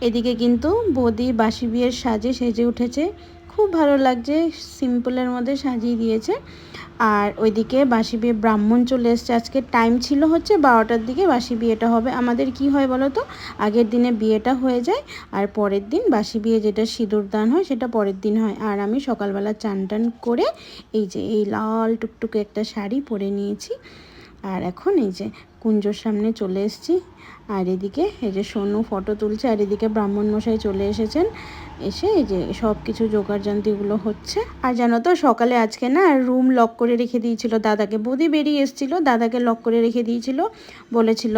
এদিকে কিন্তু বৌদি বাসি বিয়ের সাজে সেজে উঠেছে। খুব ভালো লাগছে, সিম্পলের মধ্যে সাজিয়ে দিয়েছে। আর ওইদিকে বাসি বিয়ে ব্রাহ্মণ চলে এসছে। আজকে টাইম ছিল হচ্ছে বারোটার দিকে, বাসি বিয়েটা হবে। আমাদের কি হয় বলো তো? আগের দিনে বিয়েটা হয়ে যায় আর পরের দিন বাসি বিয়ে যেটা সিঁদুর দান হয় সেটা পরের দিন হয়। আর আমি সকালবেলা চান টান করে এই যে এই লাল টুকটুকে একটা শাড়ি পরে নিয়েছি। আর এখন এই যে কুঞ্জোর সামনে চলে এসেছি। আর এদিকে এই যে সোনু ফটো তুলছে আর এদিকে ব্রাহ্মণ মশাই চলে এসেছেন। এসে এই যে সব কিছু জোগাড় জান্তিগুলো হচ্ছে। আর জানো তো, সকালে আজকে না রুম লক করে রেখে দিয়েছিল দাদাকে। বৌদি বেরিয়ে এসেছিল, দাদাকে লক করে রেখে দিয়েছিল। বলেছিল,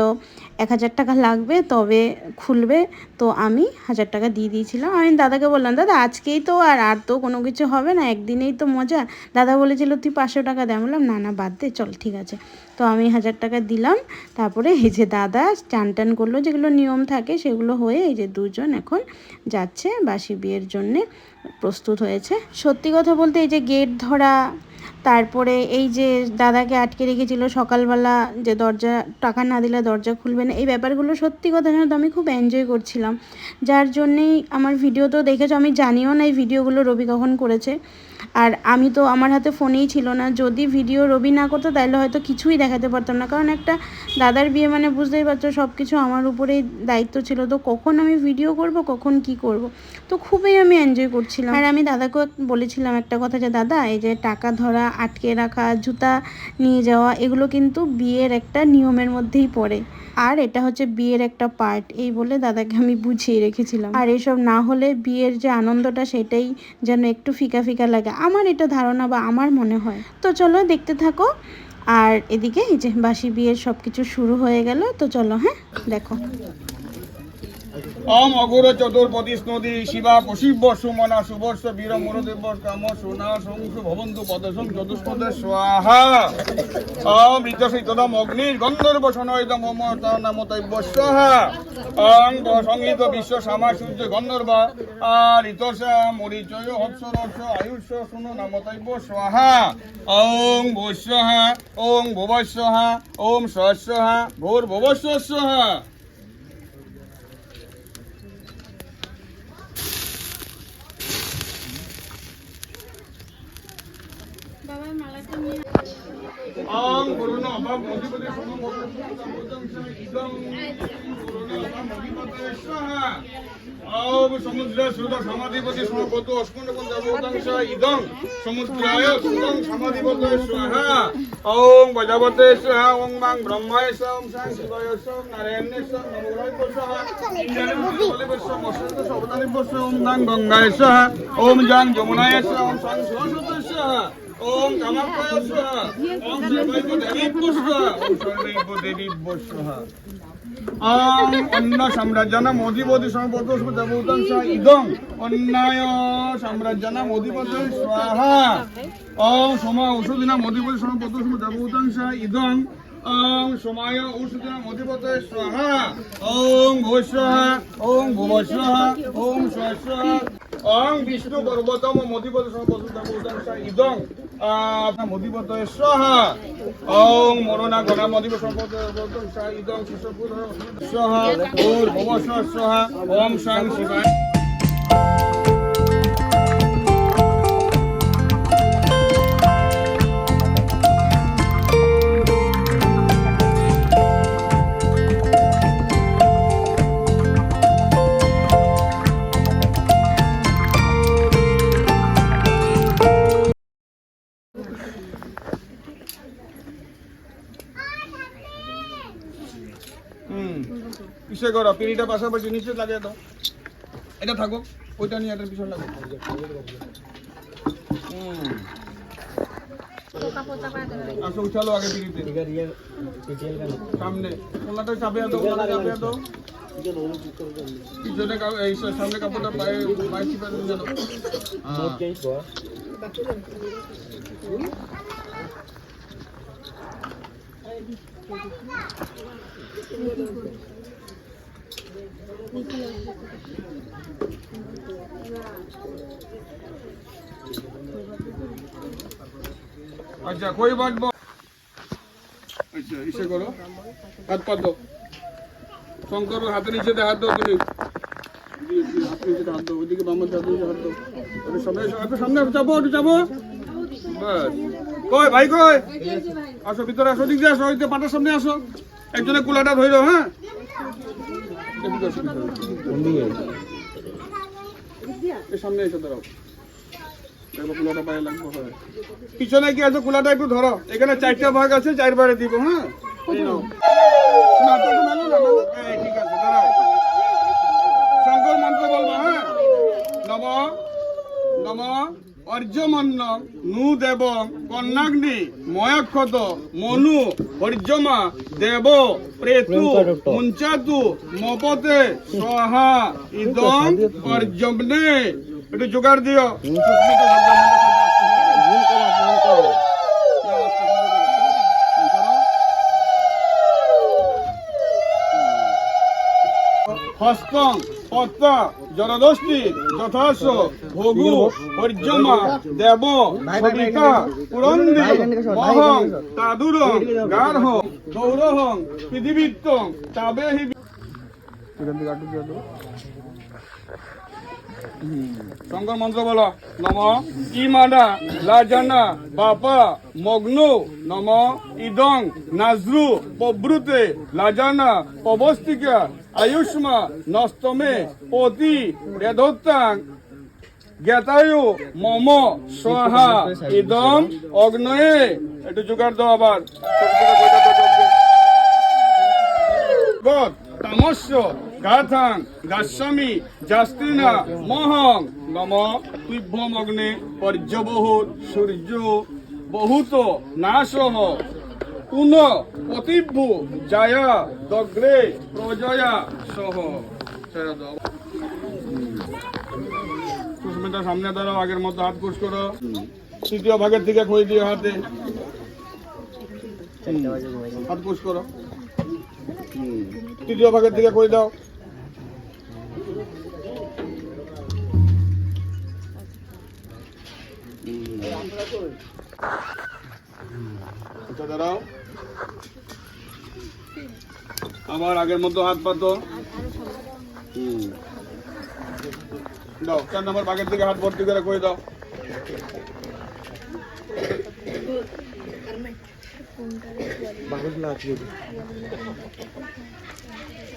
এক হাজার টাকা লাগবে, তবে খুলবে। তো আমি হাজার টাকা দিয়ে দিয়েছিলাম। আমি দাদাকে বললাম, দাদা, আজকেই তো আর আর তো কোনো কিছু হবে না, একদিনেই তো মজা। দাদা বলেছিল, তুই পাঁচশো টাকা দে। বললাম, না না, বাদ দে, চল, ঠিক আছে। তো আমি হাজার টাকা দিলাম। তারপরে এই যে দাদা চান টান করল, যেগুলো নিয়ম থাকে সেগুলো হয়ে এই যে দুজন এখন যাচ্ছে, বাসি বিয়ের জন্যে প্রস্তুত হয়েছে। সত্যি কথা বলতে এই যে গেট ধরা, তারপরে এই যে দাদাকে আটকে রেখেছিল সকালবেলা যে দরজা, টাকা না দিলে দরজা খুলবে না, এই ব্যাপারগুলো সত্যি কথা জানো তো আমি খুব এনজয় করছিলাম। যার জন্যেই আমার ভিডিও তো দেখেছ, আমি জানিও না এই ভিডিওগুলো রবি কখন করেছে। আর আমি তো আমার হাতে ফোনেই ছিল না। যদি ভিডিও রবি না করতো, তাহলে হয়তো কিছুই দেখাতে পারতাম না। কারণ একটা দাদার বিয়ে মানে বুঝতেই পারছ সব কিছু আমার উপরেই দায়িত্ব ছিল। তো কখন আমি ভিডিও করব, কখন কি করব? তো খুবই আমি এনজয় করছিলাম। আর আমি দাদাকে বলেছিলাম একটা কথা যে, দাদা, এই যে টাকা ধরা, আটকে রাখা, জুতা নিয়ে যাওয়া, এগুলো কিন্তু বিয়ের একটা নিয়মের মধ্যেই পড়ে। আর এটা হচ্ছে বিয়ের একটা পার্ট এই বলে দাদাকে আমি বুঝিয়ে রেখেছিলাম। আর এসব না হলে বিয়ের যে আনন্দটা সেটাই যেন একটু ফিকা ফিকা লাগে, আমার এটা ধারণা বা আমার মনে হয়। তো চলো দেখতে থাকো, আর এদিকে এই যে বাসি বিয়ের সব কিছু শুরু হয়ে গেল, তো চলো হ্যাঁ দেখো। অম অঘোর চতুর্পতি স্নদী, শিবা পশিব্য সুমনা, সুবর্ষ, বীর, মুরদেব, কাম, সোনা সংসু ভবন্তু পদসং চতুষ্পদ, স্বাহা। অম ঋতসিতদম অগ্নির গন্ধর্ব সনয়দ মম নামতৈব্য, স্বাহা। অং সংগীত বিশ্ব সামা সূর্য, গন্ধর্ব। আর ঋতসা মরিচয়, হৎসরস আয়ুষ শুনো নামতৈব্য, স্বাহা। ওং বৈশ্যহা ওং ভুবস্যহা ওং সহস্যহা ভোর ভুবস্য করুণা অভাব মধিপতি সমুদ্র সুদ সমাধিপতি সমপত অস্কুণ্ড পঞ্চভূতাং ইদং সমুদ্রায় সুদং সমাধিপতি স্বাহা ওং বজবতে স্বাহা ওং মাং ব্রহ্মায় স্বাহা ওং সাং শিবায় স্বাহা নারায়ণে স্বাহা নমোরায় স্বাহা ইন্দ্রাণী বলে মসন্ত সবদানি স্বাহা ওং দাং গঙ্গায় স্বাহা ওং জাং যমুনায় স্বাহা ওম কামাক্ষয় স্বাহা ওম সর্বৈব দেবীভ্য স্বাহা আং অন্ন সাম্রাজ্যানাম অধিপতি সম্পদ দেবতাং ইদং। অন্যায় সাম্রাজ্যানাম অধিপতি স্বাহা। ওম সমা ঔষধিনাম অধিপতি সম্পদ দেবতাং ইদং। ওং সমায় ঔষধিনাম অধিপতি স্বাহা। ওং ভূস্বাহা ওং ভুবস্বাহা ওং স্বস্বাহা অং বিষ্ণু পর্বতম স্বাহা ইদং আপনার মধিপত অং মরণা গণা মধিপ সম্পদ ইদং শিশুপুর স্বাহা ওর ভবস্ব স্বাহা। ওম সাং শিবায়। কিসে করো পিড়িটা পাশাপাশি নিচে লাগিয়ে দাও। এটা থাকো ওইটা নিয়ে এটার পিছনে লাগো। আসো উঠালো আগে পিড়িতে। সামনে। ওনাটা চাপিয়ে দাও ওনাটা চাপিয়ে দাও। পিছনে এই সামনে কাপড়টা পায়ে পায়ে চিপে দিয়ে দাও হ্যাঁ। আচ্ছা কই বাঁধবো? আচ্ছা ইসে করো। হাত পা শঙ্কর হাতে নিচে হাত দাও তুমি। হাত হাত সামনে সামনে কই, ভাই কই? আসো, ভিতরে আসো দিক দিয়ে আসো পাটার সামনে আসো। একজনে কুলাটা ধইরো হ্যাঁ? সামনে এসে দাঁড়াও। পিছনে কি আছে? কুলাটা একটু ধরো। এখানে চারটা ভাগ আছে চার বারে দিব হ্যাঁ। শঙ্কর মন্ত্র বলব হ্যাঁ? নম নম। অর্জমন্ন নু দেব কন্যাগ্নি, ময়াক্ষত, মনু অর্জমা দেব, প্রেতু, মুঞ্চাতু, মপতে, সহা, ইদম অর্জমনে একটু জোগাড় দিও। হস্তং, পত্তা জনদষ্টি যথাস ভোগু পর্যমা দেব সবিতা পুরন্দি মহং তাদুরং গার্হ গৌরহং পৃথিবীত্তং তাবেহি শঙ্কর মন্ত্র বলো। নম ইমানা লাজানা বাপা মগ্ন। নম ইদং নাজরু প্রভৃতে লাজানা পবস্তিকা আয়ুষ্মা নস্তমে পতি বেদত্তাং জ্ঞাতায়ু মম স্বাহা। ইদম অগ্নয়ে। একটু জোগাড় দাও আবার। তামস্য। গাথাং গাস্বামী জাস্তিনা, মহং। নম তুভ্যম অগ্নে পর্যবহুত সূর্য, বহুত নাশহ। পুন পতিভ্যু জায়া, দগ্রে, প্রজয়া সহ। সুস্মিতা, সামনে দাঁড়াও, আগের মতো হাত কুশ করো। তৃতীয় ভাগের থেকে খই দিও হাতে। হাত কুশ করো। তৃতীয় ভাগের দিকে করে দাও। আচ্ছা, দাঁড়াও। আবার আগের মতো হাত পাতো হুম। দাও চার নম্বর ভাগের দিকে হাত ভর্তি করে করে দাও।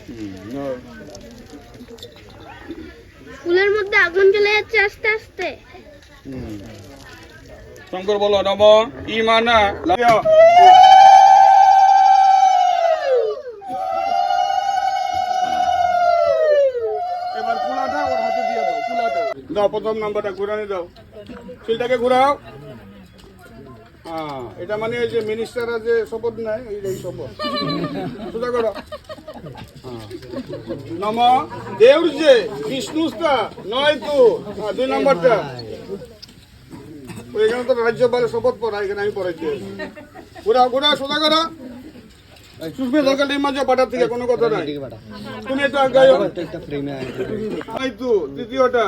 হুম, নাও। ফুলের মধ্যে আগুন জ্বলে যাচ্ছে আস্তে আস্তে। শঙ্কর বলো, নম ইমানা দাও প্রথম নাম্বারটা ঘুরানি দাও। সিলটাকে ঘুরাও। হ্যাঁ এটা মানে যে মিনিস্টাররা যে শপথ নেয়, এই শপথ। সোজা করো। হ্যাঁ। নম দেউর যে বিষ্ণুস্তা নয় তো দুই নাম্বারটা। এখানে তো রাজ্যপালের শপথ পড়া, এখানে আমি পড়াইছি ঘুরা ঘুরা, সোজা করা সুস্মিত সরকার এই মাঝে পাঠার থেকে কোনো কথা নাই। তুমি আগে এই তো তৃতীয়টা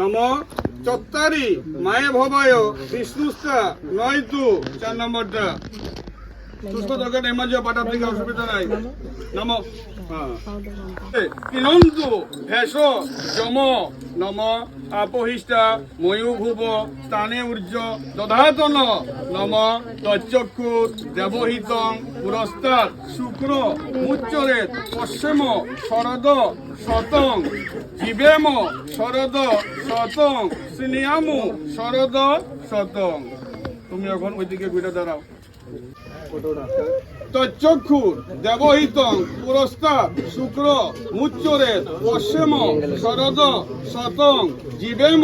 নম চত্তারি, মায়ে ভবায়, বিষ্ণুস্তা, নয় তু চার নম্বরটা। সুস্থ দরকার থেকে অসুবিধা নাই। নম হ্যাঁ। তিনন্তু ভেষ যম, নম, আপহিষ্টা, ময়ূভুব, স্থানে ঊর্জ দধাতন, নম তচ্চক্ষু দেবহিতং পুরস্তাৎ, শুক্র মুচ্চরে পশ্চিম, শরদ, শতং, জীবেম, শরদ, শতং, সিনিয়ামু, শরদ, শতং। তুমি এখন ওইদিকে ঘুরে দাঁড়াও। তচ্চক্ষু দেবহিতং পুরস্তাৎ শুক্র মুচ্চরে পশ্চিম শরদ শতং জীবেম।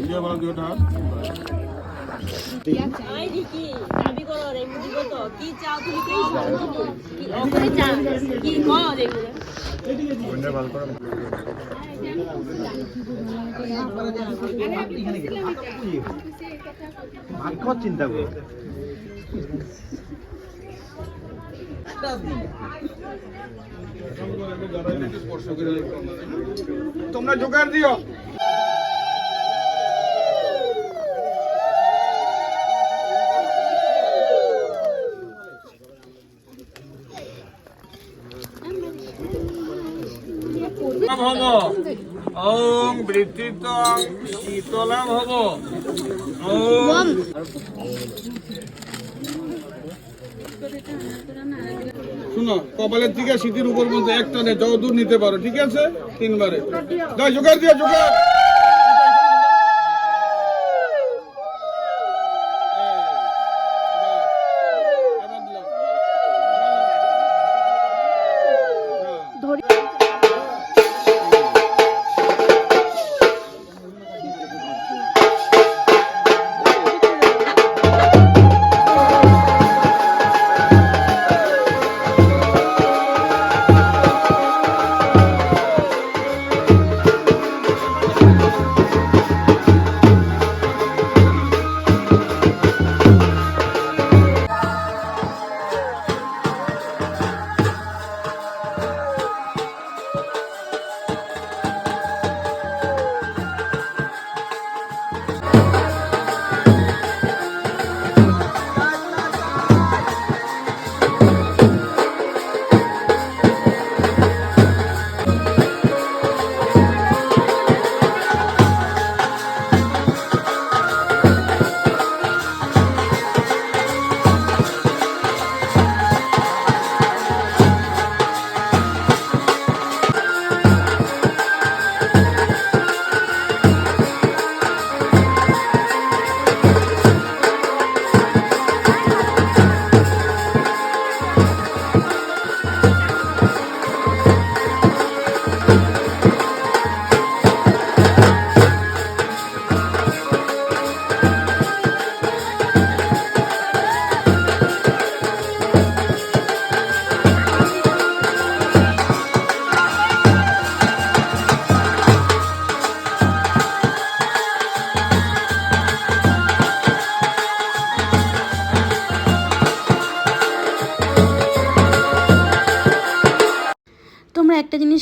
দিয়ে বলো চিন্তা করি তোমরা জোগাড় দিও ভব ওং বৃত্তিত শীতলা ভব শুনো কপালের দিকে শীতের উপর মধ্যে একটা নেই যত দূর নিতে পারো ঠিক আছে? তিনবারে। জোগাড় দিয়া জোগাড়।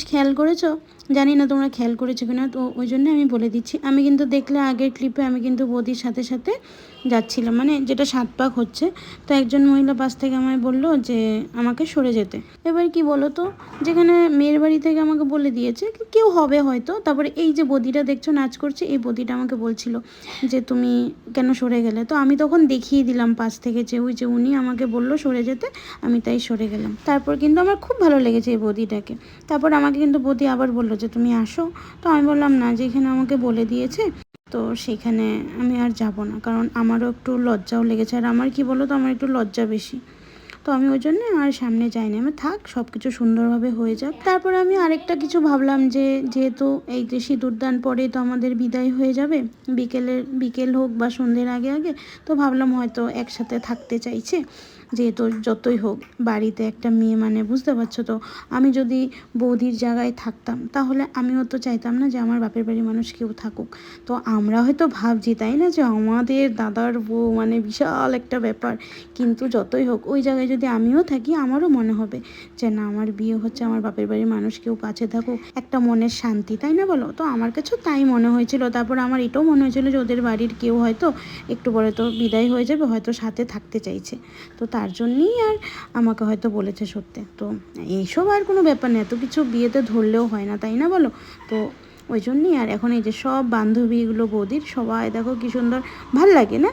খেয়াল করেছ? জানি না তোমরা খেয়াল করেছ কিনা, তো ওই জন্য আমি বলে দিচ্ছি। আমি কিন্তু দেখলে আগের ক্লিপে আমি কিন্তু বৌদির সাথে সাথে যাচ্ছিলাম। মানে যেটা সাত পাক হচ্ছে, তো একজন মহিলা পাশ থেকে আমায় বলল যে, আমাকে সরে যেতে। এবার কি বলো তো যেখানে মেয়ের বাড়ি থেকে আমাকে বলে দিয়েছে কেউ হবে হয়তো। তারপরে এই যে বদিটা দেখছ, নাচ করছে, এই বদিটা আমাকে বলছিল যে, তুমি কেন সরে গেলে? তো আমি তখন দেখিয়ে দিলাম পাশ থেকে যে, ওই যে উনি আমাকে বলল সরে যেতে, আমি তাই সরে গেলাম। তারপর কিন্তু আমার খুব ভালো লেগেছে এই বদিটাকে। তারপর আমাকে কিন্তু বদি আবার বলল যে, তুমি আসো। তো আমি বললাম, না, যে এখানে আমাকে বলে দিয়েছে, তো সেখানে আমি আর যাব না। কারণ আমারও একটু লজ্জাও লেগেছে। আর আমার কি বলো তো আমার একটু লজ্জা বেশি। তো আমি ওই জন্য আর সামনে যাইনি। আমি থাক সব কিছু সুন্দরভাবে হয়ে যাক। তারপরে আমি আরেকটা কিছু ভাবলাম যে, যেহেতু এই যে সিঁদুরদান পরে তো আমাদের বিদায় হয়ে যাবে, বিকেলের, বিকেল হোক বা সন্ধ্যের আগে আগে, তো ভাবলাম হয়তো একসাথে থাকতে চাইছে। যেহেতু যতই হোক, বাড়িতে একটা মেয়ে মানে বুঝতে পারছ তো? আমি যদি বৌদির জায়গায় থাকতাম, তাহলে আমিও তো চাইতাম না যে আমার বাপের বাড়ির মানুষ কেউ থাকুক। তো আমরা হয়তো ভাবছি, তাই না যে আমাদের দাদার বউ মানে বিশাল একটা ব্যাপার। কিন্তু যতই হোক, ওই জায়গায় যদি আমিও থাকি, আমারও মনে হবে যে না, আমার বিয়ে হচ্ছে, আমার বাপের বাড়ির মানুষ কেউ কাছে থাকুক। একটা মনের শান্তি, তাই না বলো? তো আমার কাছেও তাই মনে হয়েছিল। তারপর আমার এটাও মনে হয়েছিল যে ওদের বাড়ির কেউ হয়তো একটু পরে তো বিদায় হয়ে যাবে, হয়তো সাথে থাকতে চাইছে। তো তার জন্যই আর আমাকে হয়তো বলেছে সত্যি। তো এইসব আর কোনো ব্যাপার নেই, এত কিছু বিয়েতে ধরলেও হয় না, তাই না বলো? তো ওই জন্যই আর এখন এই যে সব বান্ধবীগুলো, বৌদির সবাই দেখো কি সুন্দর, ভালো লাগে না?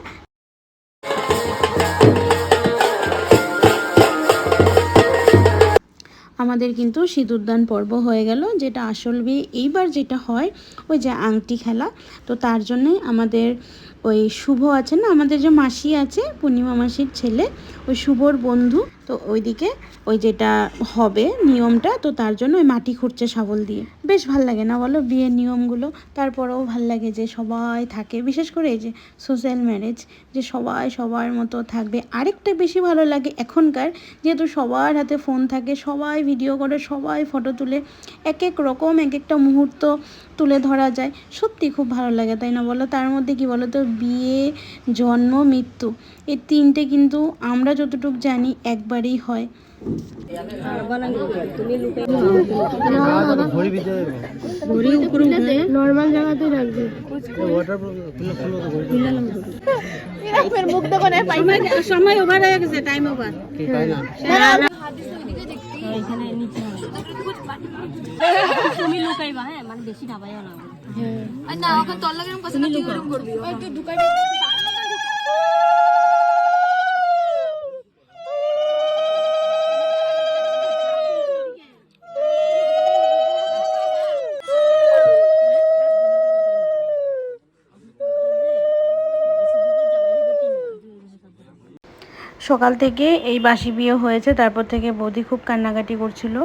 আমাদের কিন্তু সিঁদুরদান পর্ব হয়ে গেল, যেটা আসল বিয়ে। এইবার যেটা হয়, ওই যে আংটি খেলা, তো তার জন্যে আমাদের ওই শুভ আছে না? আমাদের যে মাসি আছে পূর্ণিমা মাসির ছেলে ওই শুভর বন্ধু। তো ওইদিকে ওই যেটা হবে নিয়মটা, তো তার জন্য ওই মাটি খুঁড়ছে শাবল দিয়ে। বেশ ভালো লাগে না বলো? বিয়ের নিয়মগুলো। তারপরেও ভালো লাগে যে সবাই থাকে, বিশেষ করে এই যে সোশ্যাল ম্যারেজ যে সবাই সবার মতো থাকবে। আরেকটা বেশি ভালো লাগে এখনকার, যেহেতু সবার হাতে ফোন থাকে, সবাই ভিডিও করে, সবাই ফটো তুলে, এক এক রকম এক একটা মুহূর্ত তুলে ধরা যায়। সত্যি খুব ভালো লাগে, তাই না বলো? তার মধ্যে কি বলো তো? বিয়ে, জন্ম, মৃত্যু, এই তিনটে কিন্তু আমরা যতটুকু জানি একবারেই হয়। নর্মাল জায়গাতে রাখবি। সময় ওভার হয়ে গেছে টাইম ওভার এখানে নিচে তুমি লুকাইবা হ্যাঁ মানে বেশি ভাবাইও না। না ওকে তোর লাগে কথা না তুই ওরকম করবি। তুই ঢুকাই সকাল থেকে এই বাসি বিয়ে হয়েছে, তারপর থেকে বৌদি খুব কান্নাকাটি করছিল।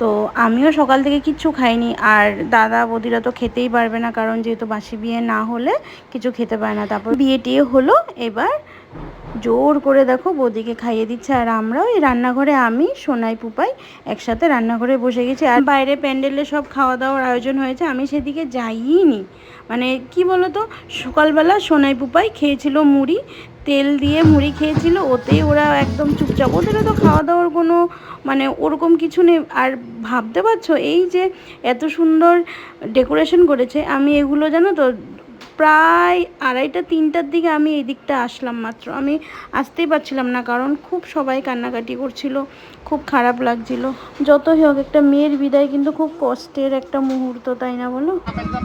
তো আমিও সকাল থেকে কিচ্ছু খাইনি, আর দাদা বৌদিরা তো খেতেই পারবে না, কারণ যেহেতু বাসি বিয়ে না হলে কিছু খেতে পারে না। তারপর বিয়ে টিয়ে হলো, এবার জোর করে দেখো বৌদিকে খাইয়ে দিচ্ছে আর আমরাও। এই রান্নাঘরে আমি, সোনাই, পুপাই একসাথে রান্নাঘরে বসে গেছি। আর বাইরে প্যান্ডেলে সব খাওয়া দাওয়ার আয়োজন হয়েছে, আমি সেদিকে যাইনি। মানে কি বলতো, সকালবেলা সোনাই, পুপাই খেয়েছিল মুড়ি, তেল দিয়ে মুড়ি খেয়েছিল, ওতেই ওরা একদম চুপচাপ। ওদের তো খাওয়া দাওয়ার কোনো মানে ওরকম কিছু নেই। আর ভাবতে পারছ, এই যে এত সুন্দর ডেকোরেশন করেছে, আমি এগুলো জানো তো প্রায় আড়াইটা, তিনটার দিকে আমি এই দিকটা আসলাম মাত্র। আমি আসতেই পারছিলাম না কারণ খুব সবাই কান্নাকাটি করছিল, খুব খারাপ লাগছিল। যতই হোক, একটা মেয়ের বিদায় কিন্তু খুব কষ্টের একটা মুহূর্ত, তাই না বলো? একটা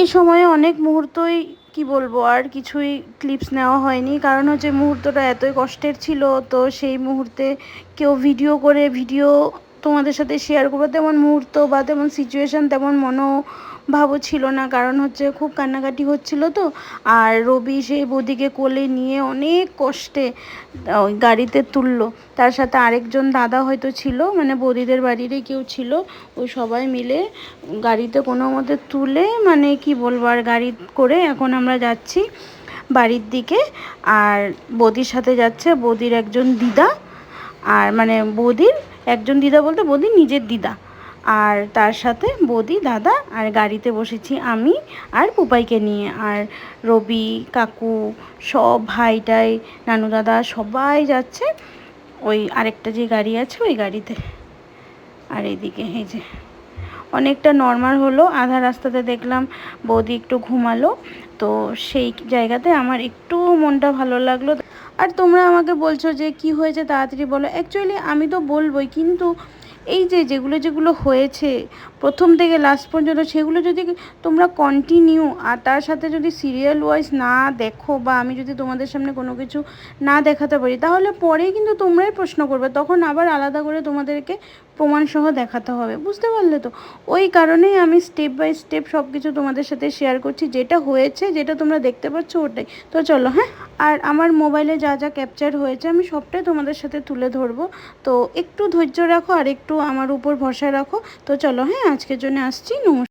এই সময়ে অনেক মুহূর্তই, কি বলব, আর কিছুই ক্লিপস নেওয়া হয়নি। কারণ হচ্ছে মুহূর্তটা এতই কষ্টের ছিল, তো সেই মুহূর্তে কেউ ভিডিও করে ভিডিও তোমাদের সাথে শেয়ার করব। তেমন মুহূর্ত বা তেমন সিচুয়েশান তেমন মনোভাবও ছিল না, কারণ হচ্ছে খুব কান্নাকাটি হচ্ছিল তো। আর রবি সেই বৌদিকে কোলে নিয়ে অনেক কষ্টে ওই গাড়িতে তুললো। তার সাথে আরেকজন দাদা হয়তো ছিল মানে বৌদিদের বাড়িরই কেউ ছিল ওই সবাই মিলে গাড়িতে কোনো মতে তুলে মানে কি বলব, আর গাড়ি করে এখন আমরা যাচ্ছি বাড়ির দিকে। আর বৌদির সাথে যাচ্ছে বৌদির একজন দিদা, আর মানে বৌদির একজন দিদা বলতে বৌদির নিজের দিদা। আর তার সাথে বৌদি, দাদা আর গাড়িতে বসেছি আমি আর পুপাইকে নিয়ে। আর রবি, কাকু, সব ভাইটাই, নানু দাদা সবাই যাচ্ছে। ওই আরেকটা যে গাড়ি আছে, ওই গাড়িতে। আর এইদিকে এই যে অনেকটা নর্মাল হলো। আধা রাস্তাতে দেখলাম বৌদি একটু ঘুমালো। তো সেই জায়গাতে আমার একটু মনটা ভালো লাগল। আর তোমরা আমাকে বলছো যে, কি হয়েছে তাড়াতাড়ি বলো? অ্যাকচুয়ালি আমি তো বলবোই, কিন্তু এই যে যেগুলো যেগুলো হয়েছে, প্রথম থেকে লাস্ট পর্যন্ত সেগুলো যদি তোমরা কন্টিনিউ আর তার সাথে যদি সিরিয়াল ওয়াইজ না দেখো বা আমি যদি তোমাদের সামনে কোনো কিছু না দেখাতে পারি, তাহলে পরে কিন্তু তোমরাই প্রশ্ন করবে। তখন আবার আলাদা করে তোমাদেরকে প্রমাণসহ দেখাতে হবে, বুঝতে পারলে তো? ওই কারণেই আমি স্টেপ বাই স্টেপ সব কিছু তোমাদের সাথে শেয়ার করছি, যেটা হয়েছে, যেটা তোমরা দেখতে পাচ্ছ ওটাই। তো চলো হ্যাঁ? আর আমার মোবাইলে যা যা ক্যাপচার হয়েছে, আমি সবটাই তোমাদের সাথে তুলে ধরবো। তো একটু ধৈর্য রাখো আর একটু আমার উপর ভরসা রাখো। তো চলো হ্যাঁ? আজকের জন্য আসছি, নমস্কার।